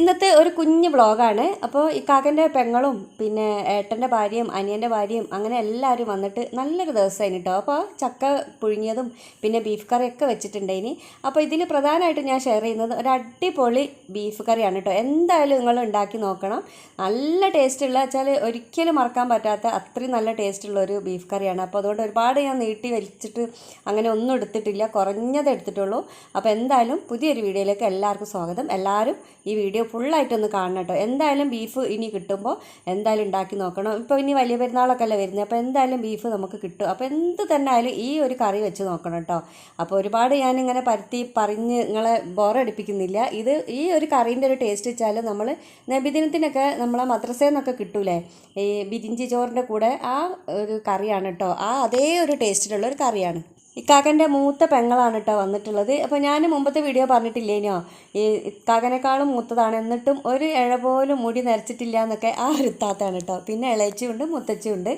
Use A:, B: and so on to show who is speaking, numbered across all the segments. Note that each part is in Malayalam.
A: ഇന്നത്തെ ഒരു കുഞ്ഞു വ്ളോഗാണ്. അപ്പോൾ ഈ ഇക്കാക്കന്റെ പെങ്ങളും പിന്നെ ഏട്ടന്റെ ഭാര്യയും അനിയന്റെ ഭാര്യയും അങ്ങനെ എല്ലാവരും വന്നിട്ട് നല്ലൊരു ദിവസമായിന് കേട്ടോ അപ്പോൾ ചക്ക പുഴുങ്ങിയതും പിന്നെ ബീഫ് കറിയൊക്കെ വെച്ചിട്ടുണ്ട് ഇനി അപ്പോൾ ഇതിൽ പ്രധാനമായിട്ട് ഞാൻ ഷെയർ ചെയ്യുന്നത് ഒരു അടിപൊളി ബീഫ് കറിയാണ് കേട്ടോ എന്തായാലും നിങ്ങൾ ഉണ്ടാക്കി നോക്കണം. നല്ല ടേസ്റ്റുള്ള വെച്ചാൽ ഒരിക്കലും മറക്കാൻ പറ്റാത്ത അത്രയും നല്ല ടേസ്റ്റുള്ള ഒരു ബീഫ് കറിയാണ്. അപ്പോൾ അതുകൊണ്ട് ഒരുപാട് ഞാൻ നീട്ടി വലിച്ചിട്ട് അങ്ങനെ ഒന്നും എടുത്തിട്ടില്ല. കുറഞ്ഞത് എടുത്തിട്ടുള്ളൂ. അപ്പോൾ എന്തായാലും പുതിയൊരു വീഡിയോയിലേക്ക് എല്ലാവർക്കും സ്വാഗതം. എല്ലാവരും ഈ വീഡിയോ ഫുള്ളായിട്ടൊന്ന് കാണണം കേട്ടോ. എന്തായാലും ബീഫ് ഇനി കിട്ടുമ്പോൾ എന്തായാലും ഉണ്ടാക്കി നോക്കണം. ഇപ്പോൾ ഇനി വലിയ പെരുന്നാളൊക്കെ അല്ലേ വരുന്നത് അപ്പോൾ എന്തായാലും ബീഫ് നമുക്ക് കിട്ടും. അപ്പോൾ എന്ത് തന്നെ ആയാലും ഈ ഒരു കറി വെച്ച് നോക്കണം കേട്ടോ. അപ്പോൾ ഒരുപാട് ഞാനിങ്ങനെ പരത്തി പറഞ്ഞ് നിങ്ങളെ ബോറടിപ്പിക്കുന്നില്ല ഇത് ഈ ഒരു കറീന്റെ ഒരു ടേസ്റ്റ് വെച്ചാൽ നമ്മൾ നബിദിനത്തിനൊക്കെ നമ്മളെ മദ്രസയിൽ നിന്നൊക്കെ കിട്ടൂലേ? ഈ ബിരിഞ്ചി ചോറിന്റെ കൂടെ ആ ഒരു കറിയാണ് കേട്ടോ. ആ അതേ ഒരു ടേസ്റ്റിലുള്ള ഒരു കറിയാണ്. ഇക്കാക്കന്റെ മൂത്ത പെങ്ങളാണ് കേട്ടോ വന്നിട്ടുള്ളത്. അപ്പോൾ ഞാൻ മുമ്പത്തെ വീഡിയോ പറഞ്ഞിട്ടില്ലേനോ? ഈ ഇക്കാക്കനേക്കാളും മൂത്തതാണ്. എന്നിട്ടും ഒരു ഇഴ പോലും മുടി നരച്ചിട്ടില്ല എന്നൊക്കെ ആ ഒരുത്താത്താണ് കേട്ടോ. പിന്നെ ഇളയച്ചിയുണ്ട് മുത്തച്ചിയുണ്ട്.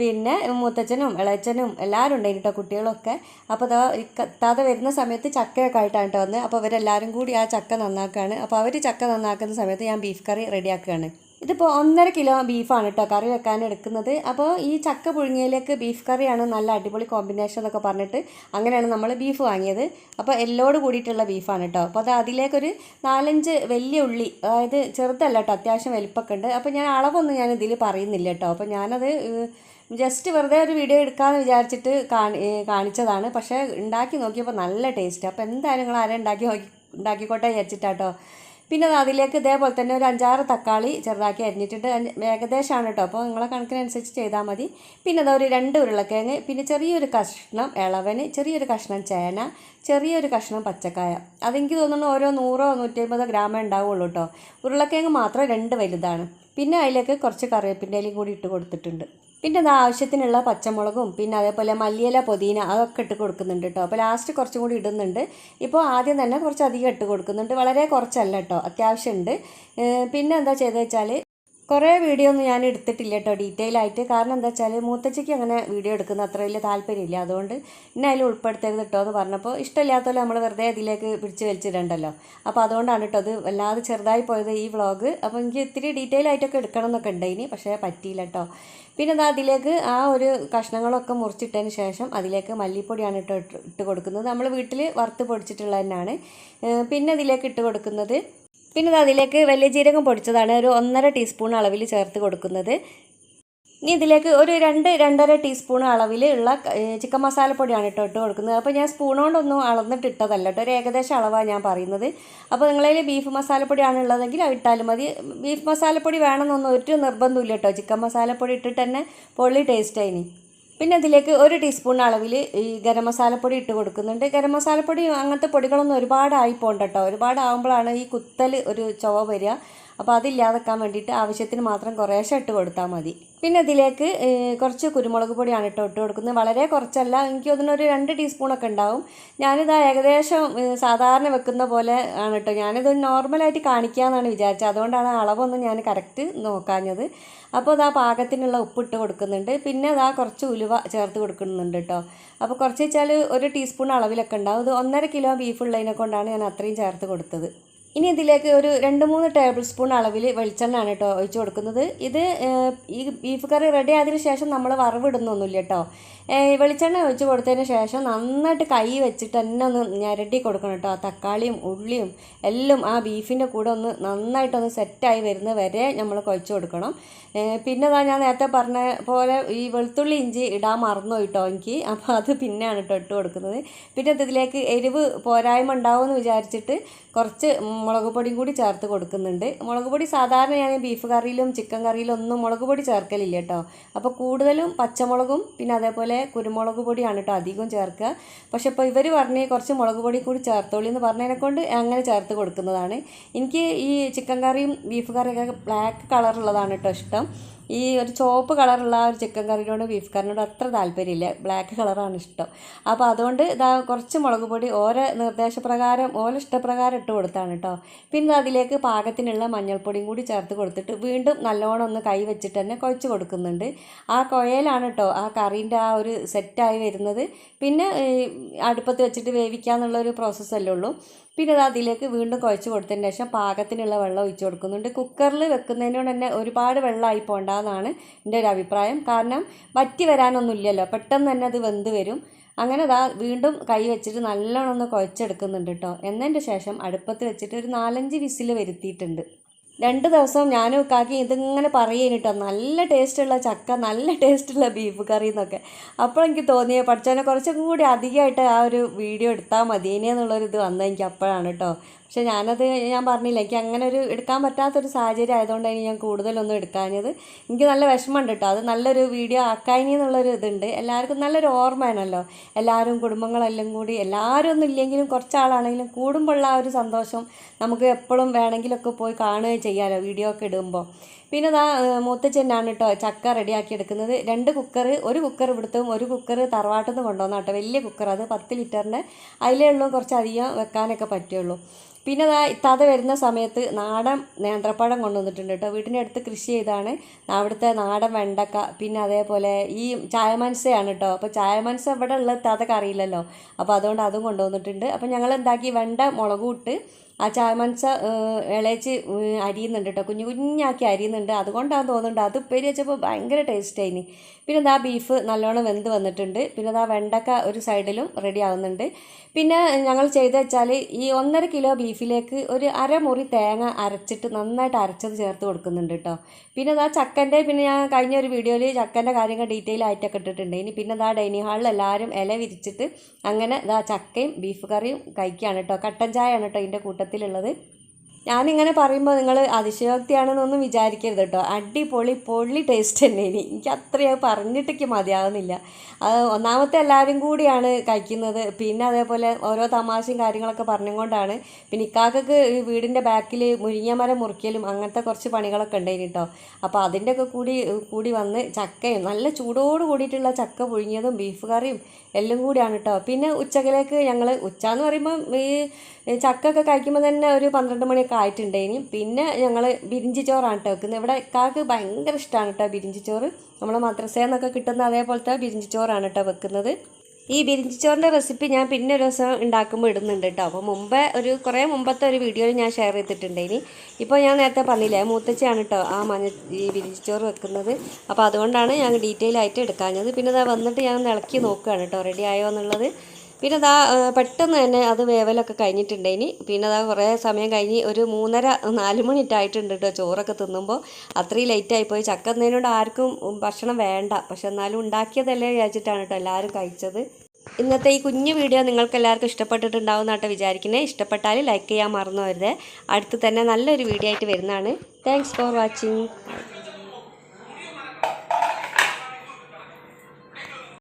A: പിന്നെ മുത്തച്ഛനും ഇളയച്ചനും എല്ലാവരും ഉണ്ടായിരുന്നു കേട്ടോ കുട്ടികളൊക്കെ. അപ്പോൾ അതാ ഇത്താത്ത വരുന്ന സമയത്ത് ചക്കയൊക്കെ ആയിട്ടാണ് കേട്ടോ വന്നത് അപ്പോൾ അവരെല്ലാവരും കൂടി ആ ചക്ക നന്നാക്കുകയാണ് അപ്പോൾ അവർ ചക്ക നന്നാക്കുന്ന സമയത്ത് ഞാൻ ബീഫ് കറി റെഡിയാക്കുകയാണ്. ഇതിപ്പോൾ ഒന്നര കിലോ ബീഫാണ് കേട്ടോ കറി വെക്കാൻ എടുക്കുന്നത്. അപ്പോൾ ഈ ചക്ക പുഴുങ്ങിയിലേക്ക് ബീഫ് കറിയാണ് നല്ല അടിപൊളി കോമ്പിനേഷൻ എന്നൊക്കെ പറഞ്ഞിട്ട് അങ്ങനെയാണ് നമ്മൾ ബീഫ് വാങ്ങിയത്. അപ്പോൾ എല്ലോട് കൂടിയിട്ടുള്ള ബീഫാണ് കേട്ടോ അപ്പോൾ അത് അതിലേക്കൊരു നാലഞ്ച് വലിയ ഉള്ളി അതായത് ചെറുതല്ല കേട്ടോ അത്യാവശ്യം വലിപ്പമൊക്കെ ഉണ്ട്. അപ്പോൾ ഞാൻ അളവൊന്നും ഞാൻ ഇതിൽ പറയുന്നില്ല കേട്ടോ അപ്പോൾ ഞാനത് ജസ്റ്റ് വെറുതെ ഒരു വീഡിയോ എടുക്കാമെന്ന് വിചാരിച്ചിട്ട് കാണി കാണിച്ചതാണ്. പക്ഷേ ഉണ്ടാക്കി നോക്കിയപ്പോൾ നല്ല ടേസ്റ്റ് അപ്പോൾ എന്തായാലും നിങ്ങൾ ആരും ഉണ്ടാക്കി നോക്കി ഉണ്ടാക്കിക്കോട്ടെ വിചാരിച്ചിട്ടാട്ടോ പിന്നെ അതിലേക്ക് ഇതേപോലെ തന്നെ ഒരു അഞ്ചാറ് തക്കാളി ചെറുതാക്കി അരിഞ്ഞിട്ടിട്ട് ഏകദേശമാണ് കേട്ടോ അപ്പോൾ നിങ്ങളെ കണക്കിനനുസരിച്ച് ചെയ്താൽ മതി. പിന്നെ അതൊരു രണ്ട് ഉരുളക്കിഴങ്ങ് പിന്നെ ചെറിയൊരു കഷ്ണം ഇളവന് ചെറിയൊരു കഷ്ണം ചേന ചെറിയൊരു കഷ്ണം പച്ചക്കായ. അതെനിക്ക് തോന്നുന്നു ഓരോ നൂറോ നൂറ്റി ഗ്രാമേ ഉണ്ടാവുള്ളൂ കേട്ടോ ഉരുളക്കിഴങ്ങ് മാത്രം രണ്ട് വലുതാണ്. പിന്നെ അതിലേക്ക് കുറച്ച് കറിവേപ്പിന്റെ കൂടി ഇട്ട് കൊടുത്തിട്ടുണ്ട്. പിന്നെ അത് ആവശ്യത്തിനുള്ള പച്ചമുളകും പിന്നെ അതേപോലെ മല്ലിയില പുതിന അതൊക്കെ ഇട്ട് കൊടുക്കുന്നുണ്ട് കേട്ടോ അപ്പോൾ ലാസ്റ്റ് കുറച്ചും കൂടി ഇടുന്നുണ്ട്. ഇപ്പോൾ ആദ്യം തന്നെ കുറച്ച് അധികം ഇട്ട് കൊടുക്കുന്നുണ്ട്. വളരെ കുറച്ചല്ല കേട്ടോ അത്യാവശ്യമുണ്ട് പിന്നെ എന്താ ചെയ്തത് വെച്ചാൽ കുറേ വീഡിയോ ഒന്നും ഞാൻ എടുത്തിട്ടില്ല കേട്ടോ ഡീറ്റെയിൽ ആയിട്ട്. കാരണം എന്താ വെച്ചാൽ മൂത്തച്ഛയ്ക്ക് അങ്ങനെ വീഡിയോ എടുക്കുന്ന അത്ര വലിയ താല്പര്യമില്ല. അതുകൊണ്ട് ഇന്നെ അതിൽ ഉൾപ്പെടുത്തരുത് കേട്ടോ എന്ന് പറഞ്ഞപ്പോൾ ഇഷ്ടമില്ലാത്തല്ലോ നമ്മൾ വെറുതെ അതിലേക്ക് പിടിച്ച് വലിച്ചിടണ്ടല്ലോ. അപ്പോൾ അതുകൊണ്ടാണ് കേട്ടോ അത് വല്ലാതെ ചെറുതായി പോയത് ഈ വ്ളോഗ് അപ്പോൾ എനിക്ക് ഇത്തിരി ഡീറ്റെയിൽ ആയിട്ടൊക്കെ എടുക്കണം എന്നൊക്കെ ഉണ്ടായിനി പക്ഷേ പറ്റിയില്ല കേട്ടോ പിന്നെ അത് അതിലേക്ക് ആ ഒരു കഷ്ണങ്ങളൊക്കെ മുറിച്ചിട്ടതിന് ശേഷം അതിലേക്ക് മല്ലിപ്പൊടിയാണ് ഇട്ട് ഇട്ട് കൊടുക്കുന്നത്. നമ്മൾ വീട്ടിൽ വറുത്ത് പൊടിച്ചിട്ടുള്ളത് തന്നെയാണ് പിന്നെ അതിലേക്ക് ഇട്ട് കൊടുക്കുന്നത് പിന്നെ അതിലേക്ക് വലിയ ജീരകം പൊടിച്ചതാണ്. ഒരു ഒന്നര ടീസ്പൂൺ അളവിൽ ചേർത്ത് കൊടുക്കുന്നത്. ഇനി ഇതിലേക്ക് ഒരു രണ്ട് രണ്ടര ടീസ്പൂൺ അളവിൽ ഉള്ള ചിക്കൻ മസാലപ്പൊടിയാണ് കേട്ടോ ഇട്ട് കൊടുക്കുന്നത്. അപ്പോൾ ഞാൻ സ്പൂൺ കൊണ്ടൊന്നും അളന്നിട്ട് ഇട്ടതല്ല കേട്ടോ. ഒരു ഏകദേശം അളവാണ് ഞാൻ പറയുന്നത്. അപ്പോൾ നിങ്ങളതിൽ ബീഫ് മസാലപ്പൊടിയാണ് ഉള്ളതെങ്കിൽ അത് ഇട്ടാലും മതി. ബീഫ് മസാലപ്പൊടി വേണമെന്നൊന്നും ഒരു നിർബന്ധമില്ല കേട്ടോ. ചിക്കൻ മസാലപ്പൊടി ഇട്ടിട്ട് തന്നെ പൊള്ളി ടേസ്റ്റായി പിന്നെ അതിലേക്ക് ഒരു ടീസ്പൂൺ അളവിൽ ഈ ഗരം മസാലപ്പൊടി ഇട്ട് കൊടുക്കുന്നുണ്ട്. ഗരം മസാലപ്പൊടി അങ്ങനത്തെ പൊടികളൊന്നും ഒരുപാടായി പോകണ്ട കേട്ടോ ഒരുപാടാകുമ്പോഴാണ് ഈ കുത്തൽ ഒരു ചുവ വരിക. അപ്പോൾ അതില്ലാതെക്കാൻ വേണ്ടിയിട്ട് ആവശ്യത്തിന് മാത്രം കുറേശ്ശെ ഇട്ട് കൊടുത്താൽ മതി. പിന്നെ ഇതിലേക്ക് കുറച്ച് കുരുമുളക് പൊടിയാണ് ഇട്ട് ഇട്ട് കൊടുക്കുന്നത്. വളരെ കുറച്ചല്ല എനിക്ക് അതിനൊരു രണ്ട് ടീസ്പൂണൊക്കെ ഉണ്ടാവും. ഞാനിത് ഏകദേശം സാധാരണ വെക്കുന്ന പോലെ ആണ് കേട്ടോ. ഞാനിത് നോർമലായിട്ട് കാണിക്കാമെന്നാണ് വിചാരിച്ചത്. അതുകൊണ്ടാണ് അളവൊന്നും ഞാൻ കറക്റ്റ് നോക്കാഞ്ഞത്. അപ്പോൾ ഇതാ പാകത്തിനുള്ള ഉപ്പിട്ട് കൊടുക്കുന്നുണ്ട്. പിന്നെ ഇതാ കുറച്ച് ഉലുവ ചേർത്ത് കൊടുക്കുന്നുണ്ട് കേട്ടോ. അപ്പോൾ കുറച്ച് വെച്ചാൽ ഒരു ടീസ്പൂൺ അളവിലൊക്കെ ഉണ്ടാവും. ഇത് ഒന്നര കിലോ ബീഫ് ഉള്ളതിനെ കൊണ്ടാണ് ഞാൻ അത്രയും ചേർത്ത് കൊടുത്തത്. ഇനി ഇതിലേക്ക് ഒരു രണ്ട് മൂന്ന് ടേബിൾ സ്പൂൺ അളവിൽ വെളിച്ചെണ്ണയാണ് കേട്ടോ ഒഴിച്ച് കൊടുക്കുന്നത്. ഇത് ഈ ബീഫ് കറി റെഡി ആയതിന് ശേഷം നമ്മൾ വറവിടുന്നൊന്നുമില്ല കേട്ടോ. വെളിച്ചെണ്ണ ഒഴിച്ച് കൊടുത്തതിന് ശേഷം നന്നായിട്ട് കൈ വെച്ചിട്ട് തന്നെ ഒന്ന് ഞരട്ടി കൊടുക്കണം കേട്ടോ. തക്കാളിയും ഉള്ളിയും എല്ലാം ആ ബീഫിന്റെ കൂടെ ഒന്ന് നന്നായിട്ടൊന്ന് സെറ്റായി വരുന്ന വരെ നമ്മൾ കുഴച്ച് കൊടുക്കണം. പിന്നെ ഞാൻ നേരത്തെ പറഞ്ഞ പോലെ ഈ വെളുത്തുള്ളി ഇഞ്ചി ഇടാൻ മറന്നു കേട്ടോ എനിക്ക്. അപ്പോൾ അത് പിന്നെയാണ് കേട്ടോ ഇട്ട് കൊടുക്കുന്നത്. പിന്നെ ഇതിലേക്ക് എരിവ് പോരായ്മ ഉണ്ടാവുമെന്ന് വിചാരിച്ചിട്ട് കുറച്ച് മുളക് പൊടിയും കൂടി ചേർത്ത് കൊടുക്കുന്നുണ്ട്. മുളക് പൊടി സാധാരണ ബീഫ് കറിയിലും ചിക്കൻ കറിയിലും ഒന്നും മുളക് പൊടി ചേർക്കലില്ല കേട്ടോ. അപ്പോൾ കൂടുതലും പച്ചമുളകും പിന്നെ അതേപോലെ കുരുമുളക് പൊടിയാണ് കേട്ടോ അധികം ചേർക്കുക. പക്ഷേ ഇപ്പോൾ ഇവർ പറഞ്ഞ് കുറച്ച് മുളക് പൊടി കൂടി ചേർത്തോളി എന്ന് പറഞ്ഞതിനെ കൊണ്ട് അങ്ങനെ ചേർത്ത് കൊടുക്കുന്നതാണ്. എനിക്ക് ഈ ചിക്കൻ കറിയും ബീഫ് കറിയൊക്കെ ബ്ലാക്ക് കളറുള്ളതാണ് കേട്ടോ ഇഷ്ടം. ഈ ഒരു ചുവപ്പ് കളറുള്ള ഒരു ചിക്കൻ കറിയോട് ബീഫ് കറിനോട് അത്ര താല്പര്യമില്ല. ബ്ലാക്ക് കളറാണ് ഇഷ്ടം. അപ്പോൾ അതുകൊണ്ട് ഇതാ കുറച്ച് മുളക് പൊടി ഓരോ നിർദ്ദേശപ്രകാരം ഓരോ ഇഷ്ടപ്രകാരം ഇട്ട് കൊടുത്താണ് കേട്ടോ പിന്നെ അതിലേക്ക് പാകത്തിനുള്ള മഞ്ഞൾപ്പൊടിയും കൂടി ചേർത്ത് കൊടുത്തിട്ട് വീണ്ടും നല്ലോണം ഒന്ന് കൈ വെച്ചിട്ട് തന്നെ കുഴച്ച് കൊടുക്കുന്നുണ്ട്. ആ കുഴയിലാണ് കേട്ടോ ആ കറീന്റെ ആ ഒരു സെറ്റായി വരുന്നത്. പിന്നെ അടുപ്പത്ത് വെച്ചിട്ട് വേവിക്കുക എന്നുള്ളൊരു പ്രോസസ്സല്ലേ ഉള്ളൂ. പിന്നെ അത് അതിലേക്ക് വീണ്ടും കുഴച്ച് കൊടുത്തതിന് ശേഷം പാകത്തിനുള്ള വെള്ളം ഒഴിച്ച് കൊടുക്കുന്നുണ്ട്. കുക്കറിൽ വെക്കുന്നതിനോട് തന്നെ ഒരുപാട് വെള്ളമായി പോകണ്ടെന്നാണ് എന്റെ ഒരു അഭിപ്രായം. കാരണം വറ്റി വരാനൊന്നും ഇല്ലല്ലോ പെട്ടെന്ന് തന്നെ അത് വെന്ത് വരും. അങ്ങനെ അതാ വീണ്ടും കൈ വെച്ചിട്ട് നല്ലോണം ഒന്ന് കുഴച്ചെടുക്കുന്നുണ്ട് കേട്ടോ എന്നതിന്റെ ശേഷം അടുപ്പത്ത് വെച്ചിട്ട് ഒരു നാലഞ്ച് വിസിൽ വരുത്തിയിട്ടുണ്ട്. രണ്ട് ദിവസം ഞാനും കാക്കി ഇതിങ്ങനെ പറയുകയും കേട്ടോ നല്ല ടേസ്റ്റുള്ള ചക്ക നല്ല ടേസ്റ്റുള്ള ബീഫ് കറി എന്നൊക്കെ. അപ്പോൾ എനിക്ക് തോന്നിയ പഠിച്ചവനെ കുറച്ചും കൂടി അധികമായിട്ട് ആ ഒരു വീഡിയോ എടുത്താൽ മതിയേനെ എന്നുള്ളൊരു ഇത് വന്നത് എനിക്ക് അപ്പോഴാണ് കേട്ടോ. പക്ഷെ ഞാനത് ഞാൻ പറഞ്ഞില്ല എനിക്ക് അങ്ങനെ ഒരു എടുക്കാൻ പറ്റാത്തൊരു സാഹചര്യം ആയതുകൊണ്ടാണ് ഞാൻ കൂടുതലൊന്നും എടുക്കാഞ്ഞത്. എനിക്ക് നല്ല വിഷമമുണ്ട് കേട്ടോ അത് നല്ലൊരു വീഡിയോ ആക്കാനി എന്നുള്ളൊരു ഇതുണ്ട്. എല്ലാവർക്കും നല്ലൊരു ഓർമ്മയാണല്ലോ. എല്ലാവരും കുടുംബങ്ങളെല്ലാം കൂടി എല്ലാവരും ഒന്നും ഇല്ലെങ്കിലും കുറച്ചാളാണെങ്കിലും കൂടുമ്പോഴുള്ള ആ ഒരു സന്തോഷം നമുക്ക് എപ്പോഴും വേണമെങ്കിലൊക്കെ പോയി കാണുകയും ചെയ്യാമല്ലോ വീഡിയോ ഒക്കെ ഇടുമ്പോൾ. പിന്നെ ഇതാ മൂത്തച്ഛനാണ് കേട്ടോ ചക്ക റെഡിയാക്കി എടുക്കുന്നത്. രണ്ട് കുക്കർ ഒരു കുക്കർ ഇവിടുത്തും ഒരു കുക്കർ തറവാട്ടിൽ നിന്ന് കൊണ്ടുവന്ന കേട്ടോ വലിയ കുക്കർ അത് പത്ത് ലിറ്ററിന്റെ അതിലേ ഉള്ളൂ കുറച്ച് അധികം വെക്കാനൊക്കെ പറ്റുള്ളൂ. പിന്നെ ഇതാ ഇത്താതെ വരുന്ന സമയത്ത് നാടൻ നേന്ത്രപ്പഴം കൊണ്ടുവന്നിട്ടുണ്ട് കേട്ടോ വീടിന്റെ അടുത്ത് കൃഷി ചെയ്താണ്. അവിടുത്തെ നാടൻ വെണ്ടക്ക പിന്നെ അതേപോലെ ഈ ചായമൻസയാണ് കേട്ടോ അപ്പോൾ ചായമൻസ ഇവിടെ ഉള്ള ഇത്താതൊക്കെ അറിയില്ലല്ലോ. അപ്പോൾ അതുകൊണ്ട് അതും കൊണ്ടുവന്നിട്ടുണ്ട്. അപ്പോൾ ഞങ്ങൾ എന്താക്കി വെണ്ട മുളകും ഇട്ട് ആ ചാമൻസ ഇളയിച്ച് അരിയുന്നുണ്ട് കേട്ടോ. കുഞ്ഞു കുഞ്ഞാക്കി അരിയുന്നുണ്ട്. അതുകൊണ്ടാണ് തോന്നുന്നുണ്ട്. അത് ഉപ്പേരി വെച്ചപ്പോൾ ഭയങ്കര ടേസ്റ്റ് ആയിന് പിന്നെ ഇതാ ബീഫ് നല്ലോണം വെന്ത് വന്നിട്ടുണ്ട്. പിന്നെ ഇതാ വെണ്ടക്ക ഒരു സൈഡിലും റെഡി ആവുന്നുണ്ട്. പിന്നെ ഞങ്ങൾ ചെയ്ത് വെച്ചാൽ ഈ ഒന്നര കിലോ ബീഫിലേക്ക് ഒരു അരമുറി തേങ്ങ അരച്ചിട്ട് നന്നായിട്ട് അരച്ചത് ചേർത്ത് കൊടുക്കുന്നുണ്ട് കേട്ടോ പിന്നെ ഇതാ ചക്കന്റെ പിന്നെ ഞാൻ കഴിഞ്ഞ ഒരു വീഡിയോയിൽ ചക്കന്റെ കാര്യങ്ങൾ ഡീറ്റെയിൽ ആയിട്ടൊക്കെ ഇട്ടിട്ടുണ്ട്. ഇനി പിന്നെ ഇതാ ഡൈനിങ് ഹാളിൽ എല്ലാവരും ഇല വിരിച്ചിട്ട് അങ്ങനെ ഇതാ ചക്കയും ബീഫ് കറിയും കഴിക്കുകയാണ് കേട്ടോ കട്ടൻ ചായയാണ് കേട്ടോ ഇതിന്റെ കൂട്ടത്തിലുള്ളത്. ഞാനിങ്ങനെ പറയുമ്പോൾ നിങ്ങൾ അതിശയോക്തിയാണെന്നൊന്നും വിചാരിക്കരുത് കേട്ടോ അടിപൊളി പൊള്ളി ടേസ്റ്റ് തന്നെ ഇനി. എനിക്ക് അത്രയും പറഞ്ഞിട്ടേക്ക് മതിയാവുന്നില്ല. അത് ഒന്നാമത്തെ എല്ലാവരും കൂടിയാണ് കഴിക്കുന്നത്. പിന്നെ അതേപോലെ ഓരോ തമാശയും കാര്യങ്ങളൊക്കെ പറഞ്ഞുകൊണ്ടാണ്. പിന്നെ ഇക്കാക്കക്ക് ഈ വീടിന്റെ ബാക്കിൽ മുരിങ്ങ മരം മുറിക്കലും അങ്ങനത്തെ കുറച്ച് പണികളൊക്കെ ഉണ്ടായിരുന്നു കേട്ടോ അപ്പോൾ അതിന്റെയൊക്കെ കൂടി കൂടി വന്ന് ചക്കയും നല്ല ചൂടോട് കൂടിയിട്ടുള്ള ചക്ക പുഴുങ്ങിയതും ബീഫ് കറിയും എല്ലാം കൂടിയാണ് കേട്ടോ പിന്നെ ഉച്ചക്കിലേക്ക് ഞങ്ങൾ ഉച്ച എന്ന് പറയുമ്പോൾ ഈ ചക്കൊക്കെ കഴിക്കുമ്പോൾ തന്നെ ഒരു പന്ത്രണ്ട് മണിയൊക്കെ ആയിട്ടുണ്ടേനി. പിന്നെ ഞങ്ങൾ ബിരിഞ്ചി ചോറാണ് കേട്ടോ വെക്കുന്നത്. ഇവിടെ കാക്ക് ഭയങ്കര ഇഷ്ടമാണ് കേട്ടോ ബിരിഞ്ചി ചോറ്. നമ്മൾ മദ്രസയിൽ നിന്നൊക്കെ കിട്ടുന്ന അതേപോലത്തെ ബിരിഞ്ചി ചോറാണ് കേട്ടോ വെക്കുന്നത്. ഈ ബിരിഞ്ചി ചോറിന്റെ റെസിപ്പി ഞാൻ പിന്നെ ഒരു ദിവസം ഉണ്ടാക്കുമ്പോൾ ഇടുന്നുണ്ട് കേട്ടോ അപ്പോൾ മുമ്പേ ഒരു കുറേ മുമ്പത്തെ ഒരു വീഡിയോയിൽ ഞാൻ ഷെയർ ചെയ്തിട്ടുണ്ട് ഇനി ഇപ്പോൾ ഞാൻ നേരത്തെ പറഞ്ഞില്ലേ മൂത്തച്ചയാണ് കേട്ടോ ആ മഞ്ഞ ഈ ബിരിഞ്ചി ചോറ് വെക്കുന്നത്. അപ്പോൾ അതുകൊണ്ടാണ് ഞാൻ ഡീറ്റെയിൽ ആയിട്ട് എടുക്കാഞ്ഞത്. പിന്നെ ഇതാ വന്നിട്ട് ഞാൻ ഇളക്കി നോക്കുകയാണ് കേട്ടോ റെഡി ആയോ എന്നുള്ളത്. പിന്നെ അതാ പെട്ടെന്ന് തന്നെ അത് വേവലൊക്കെ കഴിഞ്ഞിട്ടുണ്ട് ഇനി. പിന്നെ അതാ കുറേ സമയം കഴിഞ്ഞ് ഒരു മൂന്നര നാല് മണിറ്റ് ആയിട്ടുണ്ട് കേട്ടോ ചോറൊക്കെ തിന്നുമ്പോൾ അത്രയും ലേറ്റായിപ്പോയി ചക്ക തിന്നതിനോട് ആർക്കും ഭക്ഷണം വേണ്ട. പക്ഷെ എന്നാലും ഉണ്ടാക്കിയതല്ലേ വിചാരിച്ചിട്ടാണ് കേട്ടോ എല്ലാവരും കഴിച്ചത്. ഇന്നത്തെ ഈ കുഞ്ഞു വീഡിയോ നിങ്ങൾക്ക് എല്ലാവർക്കും ഇഷ്ടപ്പെട്ടിട്ടുണ്ടാവും എന്നാട്ടോ വിചാരിക്കുന്നത്. ഇഷ്ടപ്പെട്ടാൽ ലൈക്ക് ചെയ്യാൻ മറന്നു വരുത് അടുത്ത് തന്നെ നല്ലൊരു വീഡിയോ ആയിട്ട് വരുന്നതാണ്. Thanks for watching